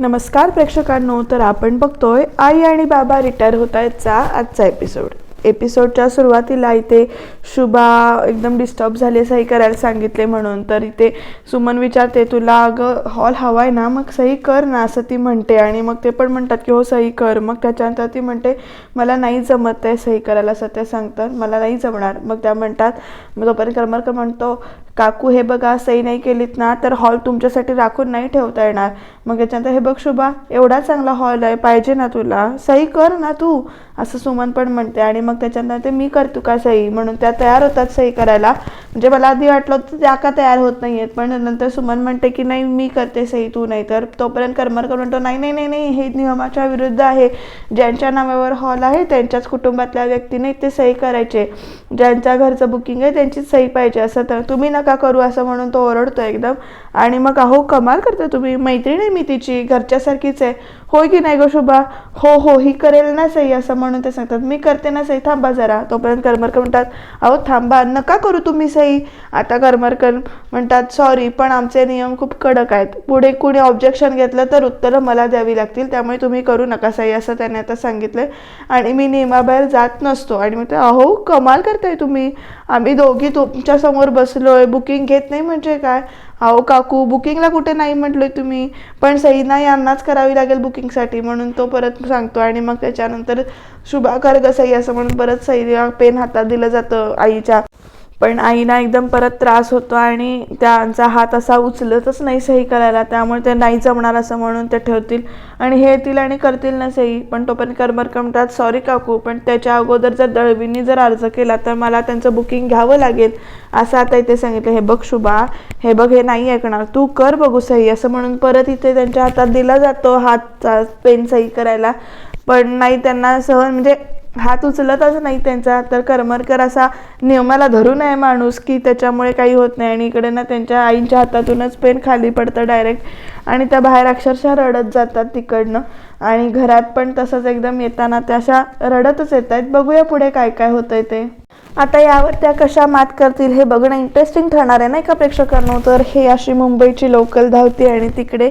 नमस्कार प्रेक्षकांनो तर आपण बघतोय आई आणि बाबा रिटायर होत आहेतचा आजचा एपिसोड एपिसोडच्या सुरुवातीला इथे शुभा एकदम डिस्टर्ब झाली सही करायला सांगितले म्हणून. तर इथे सुमन विचारते तुला अगं हॉल हवा आहे ना? मग सही कर ना असं ती म्हणते. आणि मग ते पण म्हणतात की हो सही कर. मग त्याच्यानंतर ती म्हणते मला नाही जमत आहे सही करायला असं ते सांगतात. मला नाही जमणार. मग त्या म्हणतात मग तोपर्यंत करमरकर म्हणतो. काकू हे बघा सही नाही केलीत ना तर हॉल तुमच्यासाठी राखून नाही ठेवता येणार. मग याच्यानंतर हे बघ शुभा एवढा चांगला हॉल आहे पाहिजे ना तुला. सही कर ना तू असं सुमन पण म्हणते. आणि मग त्याच्यानंतर ते मी करतो का सही म्हणून त्या तयार होतात सही करायला. म्हणजे मला आधी वाटलं होतं त्या का तयार होत नाही आहेत पण नंतर सुमन म्हणते की नाही मी करते सही तू नाही तर. तोपर्यंत करमरकर म्हणतो नाही नाही नाही नाही हे नियमाच्या विरुद्ध आहे. ज्यांच्या नावावर हॉल आहे त्यांच्याच कुटुंबातल्या व्यक्तीने ते सही करायचे. ज्यांच्या घरचं बुकिंग आहे त्यांची सही पाहिजे. असं तर तुम्ही नका का करू असं म्हणून तो ओरडतो एकदम. आणि मग अहो कमाल करता तुम्ही. मैत्रीण आहे मी तिची घरच्यासारखीच आहे. होय की नाही गो शोभा? हो हो ही करेल ना सही असं म्हणून ते सांगतात. मी करते ना सही थांबा जरा. तोपर्यंत करमरकर म्हणतात अहो थांबा नका करू तुम्ही सही आता करमरकर म्हणतात सॉरी पण आमचे नियम खूप कडक आहेत. पुढे कुणी ऑब्जेक्शन घेतलं तर उत्तरं मला द्यावी लागतील. त्यामुळे तुम्ही करू नका सही असं त्याने आता सांगितलं आणि मी नियमाबाहेर जात नसतो. आणि म्हणते अहो कमाल करताय तुम्ही. आम्ही दोघी तुमच्यासमोर बसलो आहे बुकिंग घेत नाही म्हणजे काय? अहो काकू बुकिंगला कुठे नाही म्हटलोय तुम्ही? पण सईना यांनाच करावी लागेल बुकिंगसाठी म्हणून तो परत सांगतो आणि मग त्याच्यानंतर शुभा कर ग सही असं म्हणून परत सईला पेन हातात दिलं जातं आईच्या. पण आईना एकदम परत त्रास होतो आणि त्यांचा हात असा उचलतच नाही सही करायला. त्यामुळे ते नाही जमणार असं म्हणून ते ठेवतील. आणि हे येतील आणि करतील ना सही. पण तोपर्यंत करमरकर म्हणतात सॉरी काकू पण त्याच्या अगोदर जर दळवींनी जर अर्ज केला तर मला त्यांचं बुकिंग घ्यावं लागेल. असं आता इथे सांगितलं. हे बघ शुभा हे बघ हे नाही ऐकणार. तू कर बघू सही. असं म्हणून परत इथे त्यांच्या हातात दिला जातो हातचा पेन सही करायला. पण नाही त्यांना सहन म्हणजे हात उचलतच नाही त्यांचा. तर करमरकर असा नियमाला धरून आहे माणूस की त्याच्यामुळे काही होत नाही. आणि इकडे ना त्यांच्या आईंच्या हातातूनच पेन खाली पडतं डायरेक्ट आणि त्या बाहेर अक्षरशः रडत जातात तिकडनं. आणि घरात पण तसंच एकदम येताना त्या अशा रडतच येत आहेत. बघूया पुढे काय काय होतंय ते. आता यावर त्या कशा मात करतील हे बघणं इंटरेस्टिंग ठरणार आहे नाही का प्रेक्षकांनो? तर हे अशी मुंबईची लोकल धावते आणि तिकडे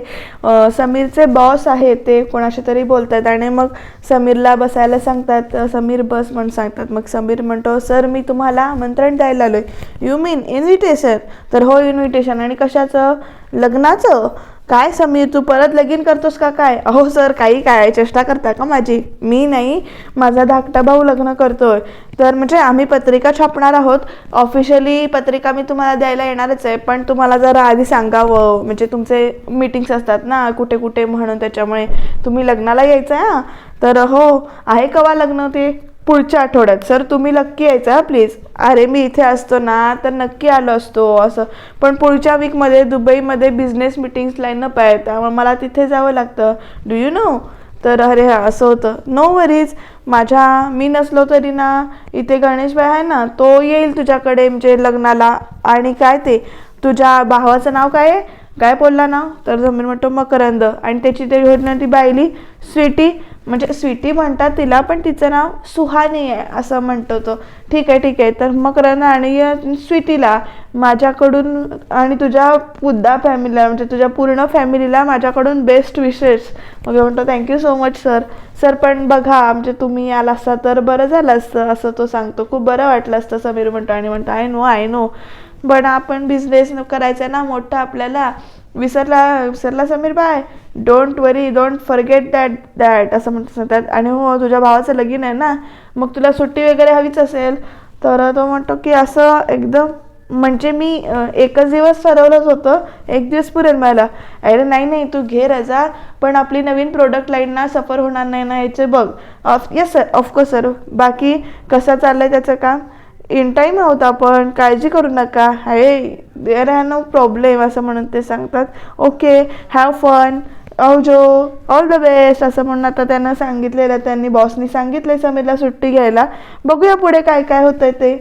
समीरचे बॉस आहे ते कोणाशी तरी बोलतात आणि मग समीरला बसायला सांगतात समीर बस म्हणून सांगतात. मग समीर म्हणतो सर मी तुम्हाला आमंत्रण द्यायला आलोय. यू मीन इन्व्हिटेशन तर हो इन्व्हिटेशन आणि कशाचं? लग्नाचं? काय समीर तू परत लगीन करतोस का काय? अहो सर काही काय चेष्टा करता का माझी? मी नाही. माझा धाकटा भाऊ लग्न करतोय. तर म्हणजे आम्ही पत्रिका छापणार आहोत. ऑफिशियली पत्रिका मी तुम्हाला द्यायला येणारच आहे. पण तुम्हाला जरा आधी सांगावं. म्हणजे तुमचे मीटिंग्स असतात ना कुठे कुठे म्हणून त्याच्यामुळे तुम्ही लग्नाला यायचं आहे हां? तर हो आहे कवा लग्न ते? पुढच्या आठवड्यात. सर तुम्ही नक्की यायचं हा प्लीज अरे मी इथे असतो ना तर नक्की आलो असतो असं. पण पुढच्या वीकमध्ये दुबईमध्ये बिझनेस मिटिंग्सला न आहे त्यामुळे मला तिथे जावं लागतं. डू यू नो तर अरे हा असं होतं. नो वरीज माझ्या मी नसलो तरी ना इथे गणेशबाई आहे ना तो येईल तुझ्याकडे म्हणजे लग्नाला. आणि काय ते? तुझ्या भावाचं नाव काय आहे? काय बोलला ना? तर जमीन म्हणतो मकरंद आणि त्याची ते योजना ती बायली स्वीटी म्हणजे स्वीटी म्हणतात तिला पण तिचं नाव सुहानी आहे असं म्हणतो तो. ठीक आहे ठीक आहे. तर मकरंद आणि स्वीटीला माझ्याकडून आणि तुझ्या पुद्दा फॅमिलीला म्हणजे तुझ्या पूर्ण फॅमिलीला माझ्याकडून बेस्ट विशेस मग म्हणतो thank you so much sir sir पण बघा म्हणजे तुम्ही आला असता तर बरं झालं असतं असं तो सांगतो. खूप बरं वाटलं असतं समीर म्हणतो. आणि म्हणतो आय नो आय नो पण आपण बिझनेस करायचा आहे ना मोठा आपल्याला. विसरला विसरला Sameer bye. Don't worry don't forget that that असं म्हणत सांगतात आणि हो तुझ्या भावाचं लगीन आहे ना मग तुला सुट्टी वगैरे हवीच असेल तर तो म्हणतो की असं एकदम म्हणजे मी एकच दिवस ठरवलंच होतं एक दिवस पुरेल मला. अरे नाही नाही तू घे रजा पण आपली नवीन प्रोडक्ट लाईन ना सफर होणार नाही ना याचे बघ. Of yes sir of course sir बाकी कसं चाललं आहे त्याचं काम? इन टाईम आहोत आपण काळजी करू नका. हे देअर हॅव नो प्रॉब्लेम असं म्हणून ते सांगतात. ओके हॅव फन जो ऑल द बेस्ट असं म्हणून आता त्यांना सांगितलेलं त्यांनी बॉसनी सांगितले समीरला सुट्टी घ्यायला. बघूया पुढे काय काय होतं ते.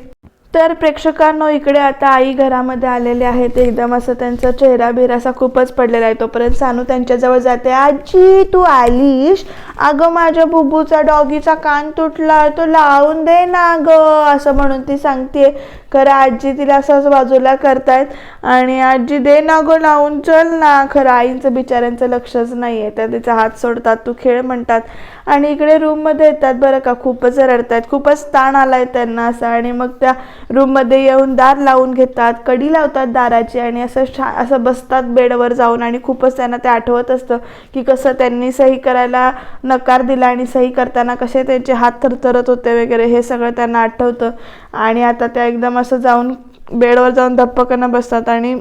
तर प्रेक्षकांनो इकडे आता आई घरामध्ये आलेले आहेत एकदम असं त्यांचा चेहरा बिरा असा खूपच पडलेला आहे. तोपर्यंत सानू त्यांच्याजवळ जाते. आजी तू आलीस? अगं माझ्या बुबूचा डॉगीचा कान तुटला. तो लावून दे ना ग असं म्हणून ती सांगते खरं आजी तिला असं बाजूला करतायत. आणि आजी दे ना गो लावून चल ना. खरं आईंचं बिचाऱ्यांचं लक्षच नाही आहे त्या तिचा हात सोडतात. तू खेळ म्हणतात. आणि इकडे रूममध्ये येतात बरं का खूपच रडतात खूपच ताण आला आहे त्यांना असा. आणि मग त्या रूममध्ये येऊन दार लावून घेतात कडी लावतात दाराची आणि असं छा असं बसतात बेडवर जाऊन. आणि खूपच त्यांना ते आठवत असतं की कसं त्यांनी सही करायला नकार दिला आणि सही करताना कसे त्यांचे हात थरथरत होते वगैरे हे सगळं त्यांना आठवतं. आणि आता त्या एकदम असं जाऊन बेडवर जाऊन धप्पकनं बसतात आणि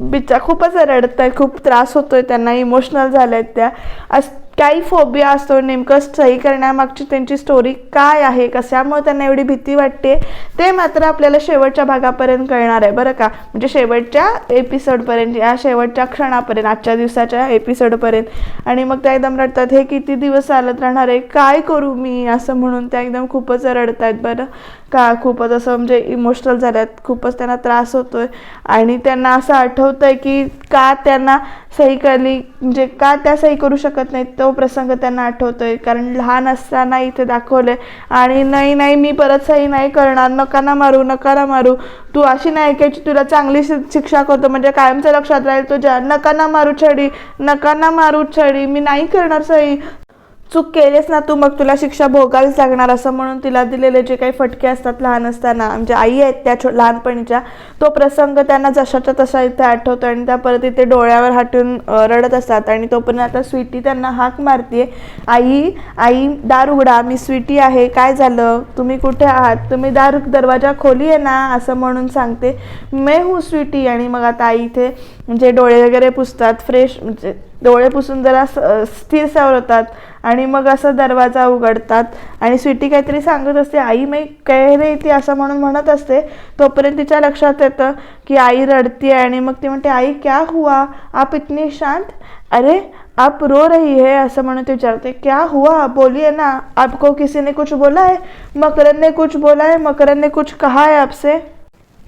बिचा खूपच रडत आहे खूप त्रास होतोय त्यांना इमोशनल झाल्या आहेत त्या. अस काही फोबिया असतो नेमकं सही करण्यामागची त्यांची स्टोरी काय आहे कशामुळे त्यांना एवढी भीती वाटते ते मात्र आपल्याला शेवटच्या भागापर्यंत कळणार आहे बरं का? म्हणजे शेवटच्या एपिसोडपर्यंत या शेवटच्या क्षणापर्यंत आजच्या दिवसाच्या एपिसोडपर्यंत आणि मग त्या एकदम रडतात हे किती दिवस चालत राहणार आहे? काय करू मी? असं म्हणून त्या एकदम खूपच रडतात बरं? का खूपच असं म्हणजे इमोशनल झाल्यात खूपच त्यांना त्रास होतोय. आणि त्यांना असं आठवतं आहे की का त्यांना सही करली म्हणजे का त्या सही करू शकत नाहीत तो प्रसंग त्यांना आठवतोय. कारण लहान असताना इथे दाखवलंय. आणि नाही नाही मी परत सही नाही करणार नका ना मारू नका ना मारू. तू अशी नाही ऐकायची तुला चांगली शिक्षा करतो. म्हणजे कायमचं लक्षात राहील तुझ्या नका ना मारू छडी नका ना मारू छडी मी नाही करणार सही. चूक केलीस ना तू मग तुला शिक्षा भोगावीच लागणार असं म्हणून तिला दिलेले जे काही फटके असतात लहान असताना. म्हणजे आई आहेत त्या छो लहानपणीच्या. तो प्रसंग त्यांना जशाच्या तसा इथे आठवतो आणि त्या परत इथे डोळ्यावर हाटून रडत असतात. आणि तोपर्यंत आता स्वीटी त्यांना हाक मारते आई आई दार उघडा मी स्वीटी आहे. काय झालं? तुम्ही कुठे आहात? तुम्ही दार दरवाजा खोली आहे ना? असं म्हणून सांगते. मे हू स्वीटी. आणि मग आता आई इथे म्हणजे डोळे वगैरे पुसतात फ्रेश म्हणजे डोळे पुसून जरा स्थिर स्थिर सावरतात आणि मग असं दरवाजा उघडतात. आणि स्वीटी काहीतरी सांगत असते आई मी कह रही ती असं म्हणून म्हणत असते. तोपर्यंत तिच्या लक्षात येतं की आई रडती आहे आणि मग ती म्हणते आई क्या हुआ? आप इतनी शांत? अरे आप रो रही है? असं म्हणून ती विचारते. क्या हुआ? बोलिए ना. आपको किसी ने कुछ बोला है? मकरन ने कुछ बोला है? मकरन ने कुछ कहा है आपसे?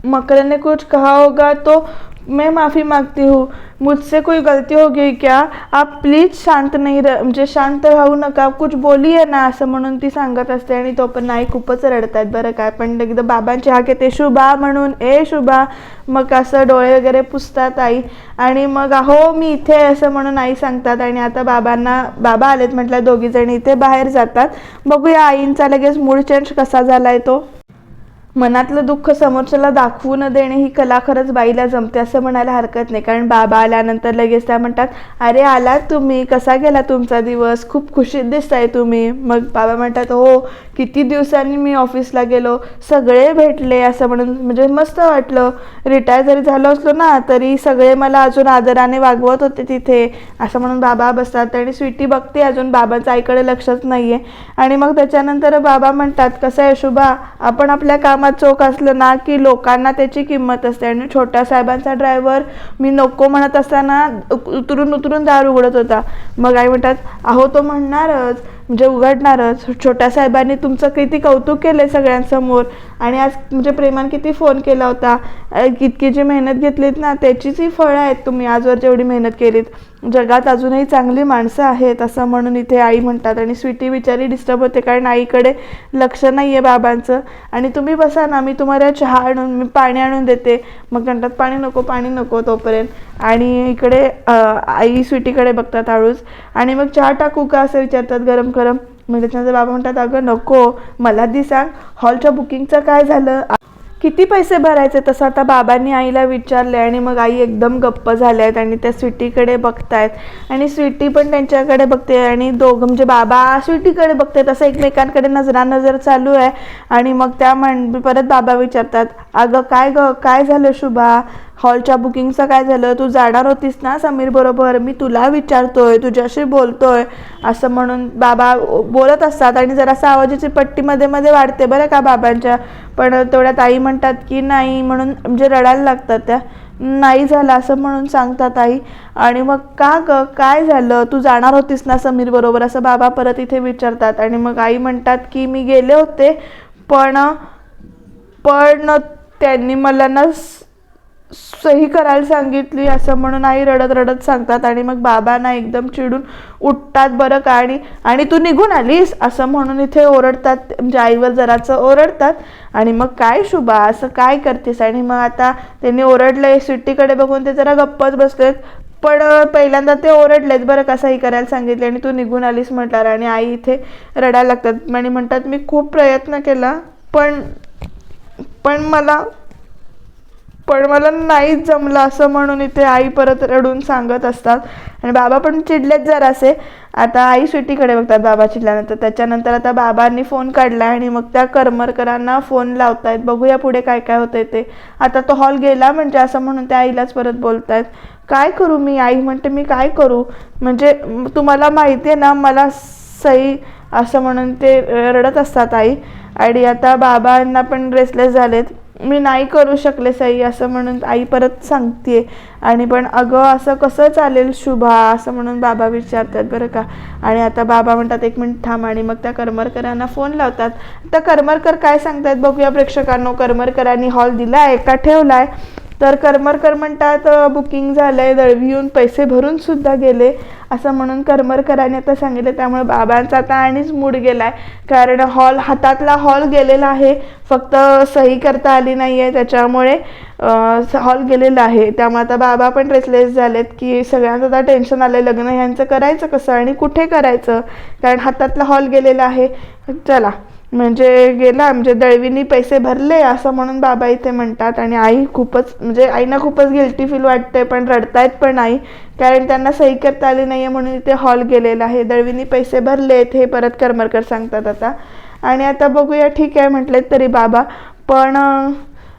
मकरन ने कुछ कहा होगा तो मैं माफ़ी मांगती हूँ. मुझसे कोई गलती हो गई क्या? आप प्लीज शांत नाही र म्हणजे शांत राहू नका. कुछ बोली आहे ना असं म्हणून ती सांगत असते आणि तो पण नाही खूपच रडतात बरं काय. पण एकदा बाबांची हाक येते शुभा म्हणून ए शुभा. मग असं डोळे वगैरे पुसतात आई. आणि मग अहो मी इथे आहे असं म्हणून आई सांगतात. आणि आता बाबांना बाबा आलेत म्हटलं दोघी जणी इथे बाहेर जातात. बघूया आईंचा लगेच मूड चेंज कसा झाला आहे तो. मनातलं दुःख समोरच्याला दाखवू न देणे ही कला खरंच बाईला जमते असं म्हणायला हरकत नाही. कारण बाबा आल्यानंतर लगेच त्या म्हणतात अरे आलात तुम्ही? कसा गेला तुमचा दिवस? खूप खुशीत दिसताय तुम्ही. मग बाबा म्हणतात हो किती दिवसांनी मी ऑफिसला गेलो सगळे भेटले असं म्हणून म्हणजे मस्त वाटलं. रिटायर जरी झालो असलो ना तरी सगळे मला अजून आदराने वागवत होते तिथे असं म्हणून बाबा बसतात. आणि स्वीटी बघते अजून बाबाचं आईकडे लक्षच नाही आहे आणि मग त्याच्यानंतर बाबा म्हणतात कसं आहे शुभा? आपण आपल्या काम कामात चोख असलं ना की लोकांना त्याची किंमत असते. आणि छोट्या साहेबांचा ड्रायव्हर मी नको म्हणत असताना उतरून उतरून दार उघडत होता. मग आई म्हणतात अहो तो म्हणणारच. म्हणजे उघडणारच. छोट्या साहेबांनी तुमचं किती कौतुक केलं आहे सगळ्यांसमोर. आणि आज म्हणजे प्रेमान किती फोन केला होता. इतकी जी मेहनत घेतलीत ना त्याचीच ही फळं आहेत तुम्ही आजवर जेवढी मेहनत केलीत. जगात अजूनही चांगली माणसं आहेत असं म्हणून इथे आई म्हणतात. आणि स्वीटी बिचारी डिस्टर्ब होते कारण आईकडे लक्ष नाही आहे बाबांचं. आणि तुम्ही बसा ना मी तुम्हाला चहा आणून मी पाणी आणून देते. मग म्हणतात पाणी नको पाणी नको तोपर्यंत. आणि इकडे आई स्वीटीकडे बघतात हळूच. आणि मग चहा टाकू का असं विचारतात गरम गरम. म्हणजे मग बाबा म्हणतात अगं नको मला दी सांग हॉलच्या बुकिंगचं काय झालं? किती पैसे भरायचे? तसं आता बाबांनी आईला विचारले आणि मग आई एकदम गप्प झाल्या आहेत आणि त्या स्वीटीकडे बघतायत. आणि स्वीटी पण त्यांच्याकडे बघते आणि दोघं म्हणजे बाबा स्वीटीकडे बघते तसं एकमेकांकडे नजरा नजर चालू आहे. आणि मग त्या म्हण परत बाबा विचारतात अगं काय ग काय झालं शुभा? हॉलच्या बुकिंगचं काय झालं? तू जाणार होतीस ना समीर बरोबर? मी तुला विचारतोय तुझ्याशी बोलतोय. असं म्हणून बाबा बोलत असतात आणि जरासं आवाजाची पट्टी मध्ये मध्ये वाढते बरं का बाबांच्या. पण तेवढ्यात आई म्हणतात की नाही म्हणून म्हणजे रडायला लागतात त्या. नाही झालं असं म्हणून सांगतात आई. आणि मग का ग? काय झालं? तू जाणार होतीस ना समीर बरोबर? असं बाबा परत इथे विचारतात. आणि मग आई म्हणतात की मी गेले होते पण पण त्यांनी मला ना सही करायला सांगितली असं म्हणून आई रडत रडत सांगतात आणि मग बाबांना एकदम चिडून उठतात बरं का आणि आणि तू निघून आलीस? असं म्हणून इथे ओरडतात म्हणजे आईवर जराचं ओरडतात. आणि मग काय शुभा असं काय करतेस? आणि मग आता त्यांनी ओरडलंय सुट्टीकडे बघून ते जरा गप्पच बसलेत. पण पहिल्यांदा ते ओरडलेत बरं का सही करायला सांगितले आणि तू निघून आलीस म्हटल्यावर आणि आई इथे रडायला लागतात. आणि म्हणतात मी खूप प्रयत्न केला पण पण मला पण मला नाहीच जमलं असं म्हणून इथे आई परत रडून सांगत असतात. आणि बाबा पण चिडलेत जरासे. आता आई सुटीकडे बघतात बाबा चिडल्यानंतर. त्याच्यानंतर आता बाबांनी फोन काढला आणि मग त्या करमरकरांना फोन लावतायत. बघूया पुढे काय काय होतंय ते. आता तो हॉल गेला म्हणजे असं म्हणून त्या आईलाच परत बोलतायत. काय करू मी आई? म्हणते मी काय करू? म्हणजे तुम्हाला माहिती आहे ना मला सई असं म्हणून ते रडत असतात आई. आणि आता बाबांना पण रेसलेस झालेत. मी नाही करू शकले सई असं म्हणून आई परत सांगते आणि पण अगं असं कसं चालेल शुभा? असं म्हणून बाबा विचारतात बरं का. आणि आता बाबा म्हणतात एक मिनिट थांब आणि मग त्या करमरकरांना फोन लावतात. तर करमरकर काय सांगतायत बघूया प्रेक्षकांनो. करमरकरांनी हॉल दिला आहे का? आहे तर करमरकर म्हणतात बुकिंग झालं आहे दळवी येऊन पैसे भरून सुद्धा गेले. असं म्हणून करमरकरांनी आता सांगितलं त्यामुळे बाबांचा आता आणिच मूड गेला आहे कारण हॉल हातातला हॉल गेलेला आहे. फक्त सही करता आली नाही आहे त्याच्यामुळे हॉल गेलेला आहे. त्यामुळे आता बाबा पण रेसलेस झालेत की सगळ्यांचं आता टेन्शन आलं लग्न ह्यांचं करायचं कसं आणि कुठे करायचं? कारण हातातला हॉल गेलेला आहे. चला. म्हणजे गेला म्हणजे दळवीनी पैसे भरले असं म्हणून बाबा इथे म्हणतात. आणि आई खूपच म्हणजे आईना खूपच गिल्टी फील वाटते पण रडतायत पण आई. कारण त्यांना सही करता आली नाही आहे म्हणून इथे हॉल गेलेला आहे. दळवीनी पैसे भरलेत हे परत करमरकर सांगतात आता. आणि आता बघूया ठीक आहे म्हटलेत तरी बाबा. पण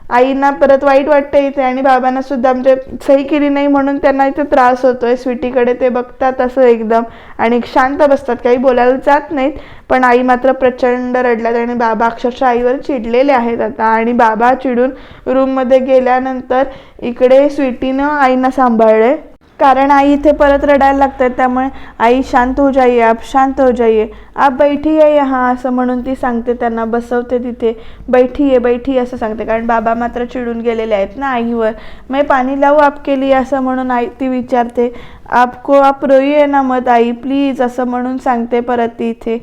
आईना परत वाईट वाटतं इथे आणि बाबांना सुद्धा म्हणजे सही केली नाही म्हणून त्यांना इथे त्रास होतोय. स्वीटीकडे ते बघतात असं एकदम. आणि शांत बसतात. काही बोलायला जात नाहीत. पण आई मात्र प्रचंड रडल्यात आणि बाबा अक्षरशः आईवर चिडलेले आहेत आता. आणि बाबा चिडून रूममध्ये गेल्यानंतर इकडे स्वीटीनं आईना सांभाळले कारण आई इथे परत रडायला लागतात त्यामुळे आई शांत हो जाईये आप शांत हो जाईये आप बैठी आहे हां असं म्हणून ती सांगते त्यांना बसवते तिथे बैठी आहे बैठी असं सांगते. कारण बाबा मात्र चिडून गेलेले आहेत ना आईवर. मी पाणी लावू आप केली असं म्हणून आई ती विचारते. आपको आप रोई आहे ना मत आई प्लीज असं म्हणून सांगते परत ती इथे.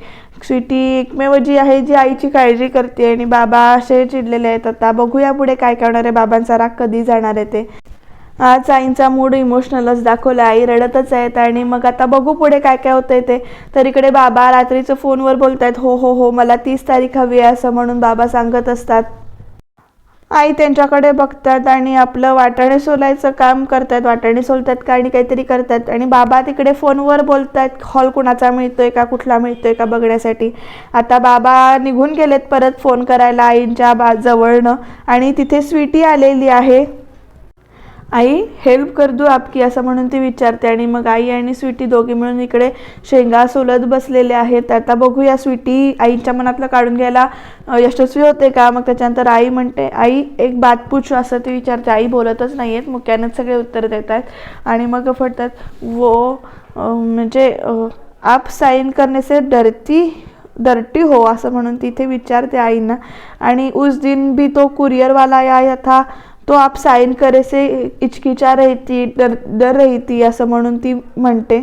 स्वीटी एकमेव जी आहे जी आईची काळजी करते आणि बाबा असे चिडलेले आहेत. आता बघूया पुढे काय करणार आहे. बाबांचा राग कधी जाणार आहे ते. आज आईंचा मूड इमोशनलच दाखवला. आई रडतच आहेत आणि मग आता बघू पुढे काय काय होतंय ते. तर इकडे बाबा रात्रीचं फोनवर बोलतायत हो हो हो मला तीस तारीख हवी आहे असं म्हणून बाबा सांगत असतात. आई त्यांच्याकडे बघतात आणि आपलं वाटाणे सोलायचं काम करतात. वाटाणे सोलतात का आणि काहीतरी करतात. आणि बाबा तिकडे फोनवर बोलतात हॉल कुणाचा मिळतोय का? कुठला मिळतोय का बघण्यासाठी? आता बाबा निघून गेलेत परत फोन करायला आईंच्या बा जवळनं. आणि तिथे स्वीटी आलेली आहे. आई हेल्प कर दू आपकी असं म्हणून ती विचारते. आणि मग आई आणि स्वीटी दोघी मिळून इकडे शेंगा सोलत बसलेले आहेत. आता बघूया स्वीटी आईच्या मनातलं काढून घ्यायला यशस्वी होते का? मग त्याच्यानंतर आई म्हणते आई एक बात पूछू असं ती विचारते. आई बोलतच नाही आहेत मुक्यानंच सगळे उत्तर देत आहेत आणि मग फटतात वो म्हणजे आप साईन करण्याचे से डरती डरती हो असं म्हणून तिथे विचारते आईंना. आणि उस दिन भी तो कुरिअरवाला या था तो आप साईन करेसे हिचकिचा डर डर रही असं म्हणून ती म्हणते.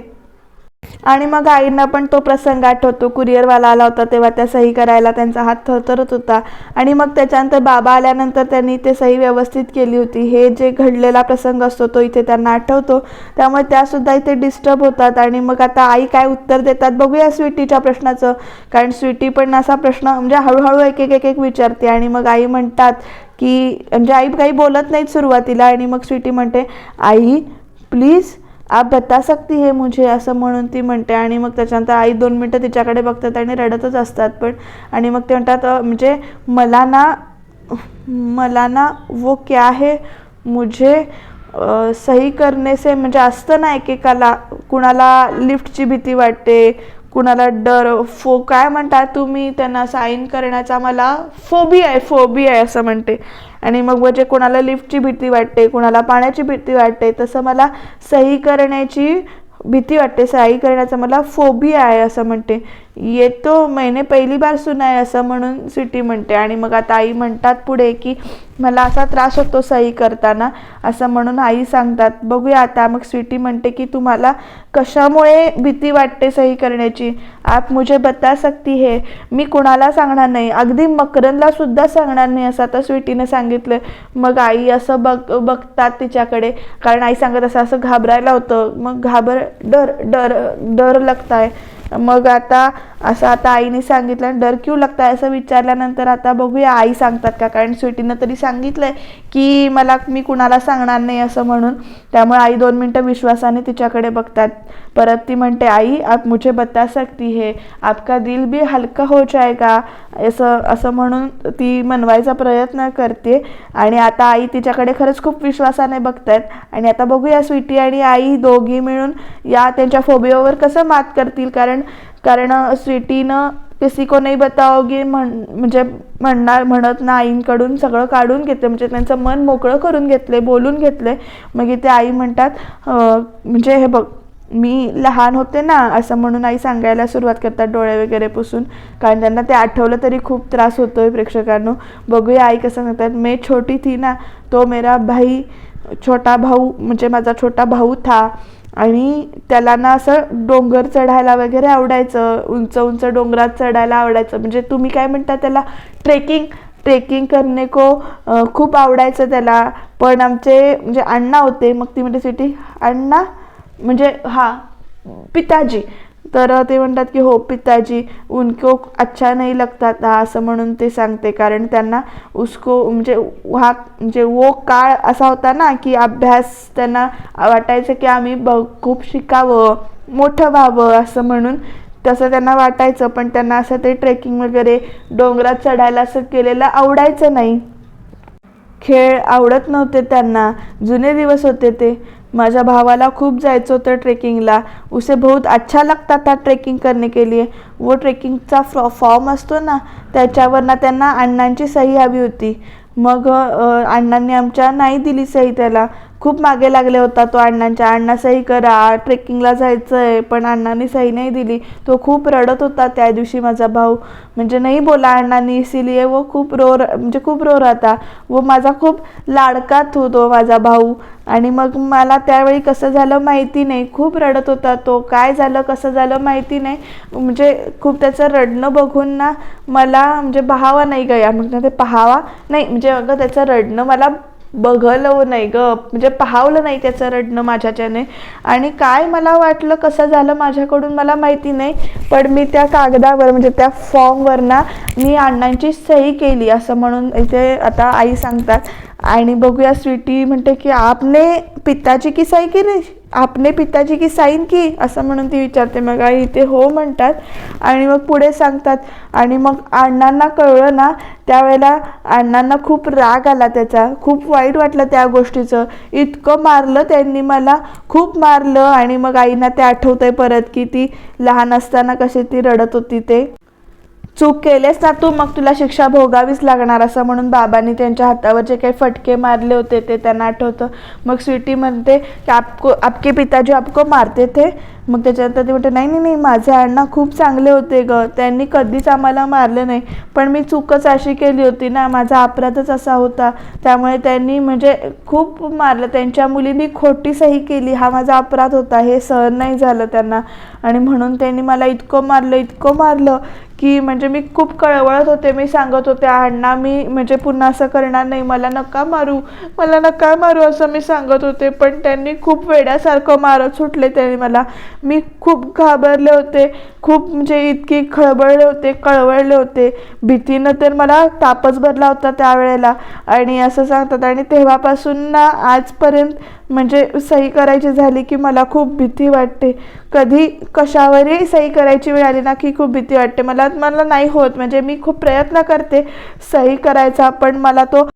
आणि मग आईंना पण तो प्रसंग आठवतो. कुरिअरवाला आला होता तेव्हा त्या सही करायला त्यांचा हात थरथरत होता. आणि मग त्याच्यानंतर बाबा आल्यानंतर त्यांनी ते सही व्यवस्थित केली होती. हे जे घडलेला प्रसंग असतो तो इथे त्यांना आठवतो. त्यामुळे त्यासुद्धा इथे डिस्टर्ब होतात. आणि मग आता आई काय उत्तर देतात बघूया स्वीटीच्या प्रश्नाचं. कारण स्वीटी पण असा प्रश्न म्हणजे हळूहळू एक एक एक एक विचारते. आणि मग आई म्हणतात की म्हणजे आई काही बोलत नाहीत सुरुवातीला. आणि मग स्वीटी म्हणते आई प्लीज आप बता सकती है मुझे असं म्हणून ती म्हणते आणि मग त्याच्यानंतर आई दोन मिनटं तिच्याकडे बघतात आणि रडतच असतात पण. आणि मग ते म्हणतात म्हणजे मला ना मला ना वो क्या है? मुझे सही करणे से म्हणजे असतं ना एकेकाला कुणाला लिफ्टची भीती वाटते कुणाला डर फो काय म्हणता तुम्ही त्यांना साईन करण्याचा मला फोबी आहे फोबी आहे असं म्हणते. आणि मग म्हणजे कोणाला लिफ्टची भीती वाटते कोणाला पाण्याची भीती वाटते तसं मला सही करण्याची भीती वाटते. सही करण्याचा मला फोबिया आहे असं म्हणते. येतो महिने पहिली बार सुना आहे असं म्हणून सिटी म्हणते. आणि मग आता आई म्हणतात पुढे की मला असा त्रास होतो सही करताना. असं म्हणून आई सांगतात बघूया आता. मग स्वीटी म्हणते की तुम्हाला कशामुळे भीती वाटते सही करण्याची? आप मुझे बता सकती हे. मी कुणाला सांगणार नाही. अगदी मकरनला सुद्धा सांगणार नाही. असं आता स्वीटीने सांगितलं. मग आई असं बघ बघतात तिच्याकडे. कारण आई सांगत असं असं घाबरायला होतं. मग घाबर डर डर डर लागताय. मग आता असं आता आईने सांगितलं डर क्यू लागतं असं विचारल्यानंतर आता बघूया आई सांगतात का? कारण स्वीटीनं तरी सांगितलंय की मला मी कुणाला सांगणार नाही असं म्हणून. त्यामुळे आई दोन मिनटं विश्वासाने तिच्याकडे बघतात. परत ती म्हणते आई आप मुझे बता सकती है आपका दिल भी हलका हो जाएगा. असं असं म्हणून ती मनवायचा प्रयत्न करते. आणि आता आई तिच्याकडे खरंच खूप विश्वासाने बघतायत. आणि आता बघूया स्वीटी आणि आई दोघी मिळून या त्यांच्या फोबिओवर कसं मात करतील. कारण कारण स्वीटीनं किसी को नाही बताओगी म्हण म्हणजे म्हणणार म्हणत ना आईंकडून सगळं काढून घेतलं म्हणजे त्यांचं मन मोकळं करून घेतले बोलून घेतले मग इथे आई म्हणतात म्हणजे हे बघ मी लहान होते ना असं म्हणून आई सांगायला सुरुवात करतात डोळे वगैरे पुसून. कारण त्यांना ते आठवलं तरी खूप त्रास होतो आहे प्रेक्षकांनो. बघूया आई कसं सांगतात मैं छोटी थी ना तो मेरा भाई छोटा भाऊ म्हणजे माझा छोटा भाऊ था. आणि त्याला ना असं डोंगर चढायला वगैरे आवडायचं उंच उंच डोंगरात चढायला आवडायचं. म्हणजे तुम्ही काय म्हणता त्याला? ट्रेकिंग ट्रेकिंग करणे को खूप आवडायचं त्याला. पण आमचे म्हणजे अण्णा होते मग ती म्हणते सिटी अण्णा म्हणजे हां पिताजी. तर ते म्हणतात की हो पिताजी उनको अच्छा नाही लगता था असं म्हणून ते सांगते. कारण त्यांना उसको म्हणजे हा म्हणजे वो काळ असा होता ना की अभ्यास त्यांना वाटायचं की आम्ही ब खूप शिकावं मोठं व्हावं असं म्हणून तसं त्यांना वाटायचं. पण त्यांना असं ते ट्रेकिंग वगैरे डोंगरात चढायला असं केलेलं आवडायचं नाही. खेळ आवडत नव्हते त्यांना. जुने दिवस होते ते. माझ्या भावाला खूप जायचं होतं ट्रेकिंगला. उसे बहुत अच्छा लगता था ट्रेकिंग करने के लिए. वो ट्रेकिंगचा फ्रॉ फॉर्म असतो ना त्याच्यावर ना त्यांना अण्णांची सही हवी होती. मग अण्णांनी आमच्या नाही दिली सही त्याला. खूप मागे लागले होता तो अण्णांच्या. अण्णा सही करा ट्रेकिंगला जायचं आहे पण अण्णांनी सही नाही दिली. तो खूप रडत होता त्या दिवशी माझा भाऊ. म्हणजे नाही बोला अण्णांनी इसिलिये वो खूप रो म्हणजे खूप रो राहता. व माझा खूप लाडकात होतो माझा भाऊ. आणि मग मला त्यावेळी कसं झालं माहिती नाही. खूप रडत होता तो. काय झालं कसं झालं माहिती नाही. म्हणजे खूप त्याचं रडणं बघून ना मला म्हणजे पाहावा नाही गया. मग ते पाहावा नाही. म्हणजे अगं त्याचं रडणं मला बघलं नाही ग. म्हणजे पाहावलं नाही त्याचं रडणं माझ्याच्याने. आणि काय मला वाटलं कसं झालं माझ्याकडून मला माहिती नाही. पण मी त्या कागदावर म्हणजे त्या फॉर्मवर ना मी अण्णांची सही केली असं म्हणून इथे आता आई सांगतात. आणि बघूया स्वीटी म्हणते की आपने पिताजी की सही केली? आपने पिताजी की साईन की असं म्हणून ती विचारते. मग आई इथे हो म्हणतात आणि मग पुढे सांगतात. आणि मग अण्णांना कळलं ना त्यावेळेला अण्णांना खूप राग आला त्याचा. खूप वाईट वाटलं त्या गोष्टीचं. इतकं मारलं त्यांनी मला. खूप मारलं आणि मग आईना ते आठवतंय परत की ती लहान असताना कशी ती रडत होती ते. चूक केलेस ना तू मग तुला शिक्षा भोगावीच लागणार असं म्हणून बाबांनी त्यांच्या हातावर जे काही फटके मारले होते ते त्यांना आठवतं. मग स्वीटी म्हणते की आपको आपके पिताजी आपको मारते थे. मग त्याच्यानंतर ते म्हणते नाही नाही नाही माझे अण्णा खूप चांगले होते ग. त्यांनी कधीच आम्हाला मारलं नाही. पण मी चूकच अशी केली होती ना. माझा अपराधच असा होता. त्यामुळे त्यांनी म्हणजे खूप मारलं. त्यांच्या मुलींनी खोटी सही केली. हा माझा अपराध होता. हे सहन नाही झालं त्यांना. आणि म्हणून त्यांनी मला इतकं मारलं इतकं मारलं की म्हणजे मी खूप कळवळत होते. मी सांगत होते अण्णा मी म्हणजे पुन्हा असं करणार नाही. मला नका मारू. मला नका मारू असं मी सांगत होते. पण त्यांनी खूप वेड्यासारखं मारत सुटले त्यांनी मला. मी खूप घाबरले होते. खूप म्हणजे इतकी खळबळले होते कळवळले होते. भीतीनं तर मला तापच भरला होता त्यावेळेला. आणि असं सांगतात आणि तेव्हापासून ना आजपर्यंत म्हणजे सही करायची झाली की मला खूप भीती वाटते. कधी कशावरही सही करायची वेळ आली ना की खूप भीती वाटते. मला मला नाही होत. म्हणजे मी खूप प्रयत्न करते सही करायचा पण मला तो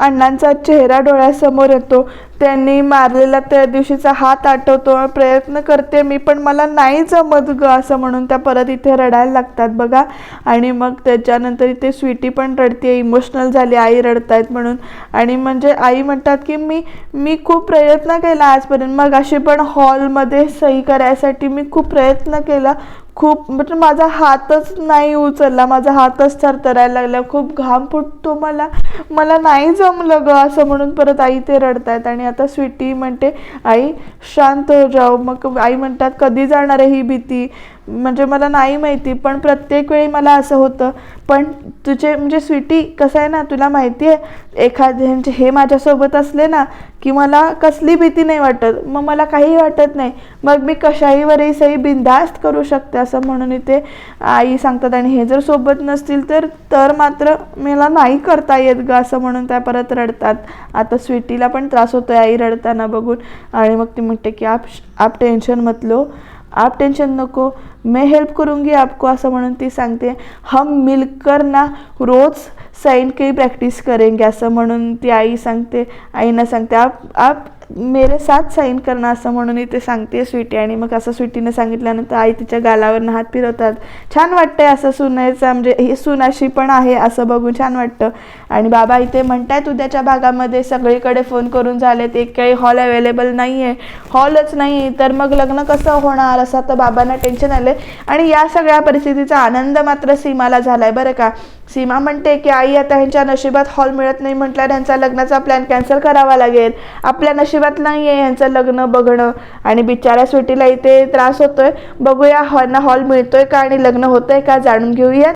अण्णांचा चेहरा डोळ्यासमोर येतो. त्यांनी मारलेला त्या दिवशीचा हात आठवतो. प्रयत्न करते मी पण मला नाही जमत ग असं म्हणून त्या परत इथे रडायला लागतात बघा. आणि मग त्याच्यानंतर इथे स्वीटी पण रडते इमोशनल झाली आई रडतायत म्हणून. आणि म्हणजे आई म्हणतात की मी मी खूप प्रयत्न केला आजपर्यंत मग अशी पण हॉलमध्ये सही करायसाठी मी खूप प्रयत्न केला. खूप म्हणजे माझा हातच नाही उचलला माझा हातच थरथरायला लागला खूप घाम फुटतो मला. मला नाही जमलं ग असं म्हणून परत आई ते रडतायत. आणि आता स्वीटी म्हणते आई शांत हो जाऊ मग आई म्हणतात कधी जाणार आहे ही भीती? म्हणजे मला नाही माहिती पण प्रत्येक वेळी मला असं होतं. पण तुझे म्हणजे स्वीटी कसं आहे ना तुला माहिती आहे एखाद्यांचे म्हणजे हे माझ्यासोबत असले ना की मला कसली भीती नाही वाटत. मग मला काही वाटत नाही. मग मी कशाहीवरही सही बिनधास्त करू शकते असं म्हणून इथे आई सांगतात. आणि हे जर सोबत नसतील तर तर मात्र मला नाही करता येत ग असं म्हणून त्या परत रडतात. आता स्वीटीला पण त्रास होतोय आई रडताना बघून. आणि मग ती म्हणते की आप आप टेन्शन मतलो आप टेंशन नको. मैं हेल्प करूंगी आपको असं म्हणून ती सांगते. हम मिलकर ना रोज साइन की प्रॅक्टिस करेंगे असं म्हणून ती आई सांगते आईना सांगते आप आप मेरे साथ साईन करणं असं म्हणून इथे सांगते स्वीटी. आणि मग असं स्वीटीने सांगितल्यानंतर आई तिच्या गालावरनं हात फिरवतात. छान वाटतंय असं सुनायचं म्हणजे ही सुनाशी अशी पण आहे असं बघून छान वाटतं. आणि बाबा इथे म्हणतायत उद्याच्या भागामध्ये सगळीकडे फोन करून झालेत एक काही हॉल अवेलेबल नाही आहे हॉलच नाही तर मग लग्न कसं होणार असं तर बाबांना टेन्शन आलं आणि या सगळ्या परिस्थितीचा आनंद मात्र सीमाला झाला आहे बरं का. सीमा म्हणते की आई आता ह्यांच्या नशिबात हॉल मिळत नाही म्हटल्यावर ह्यांचा लग्नाचा प्लॅन कॅन्सल करावा लागेल. आपल्या नशिबात नाही आहे ह्यांचं लग्न बघणं. आणि बिचाऱ्या स्वीटीला इथे त्रास होतोय. बघूया हॉलना हॉल मिळतोय का आणि लग्न होतंय का जाणून घेऊया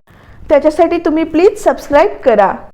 त्याच्यासाठी तुम्ही प्लीज सबस्क्राईब करा.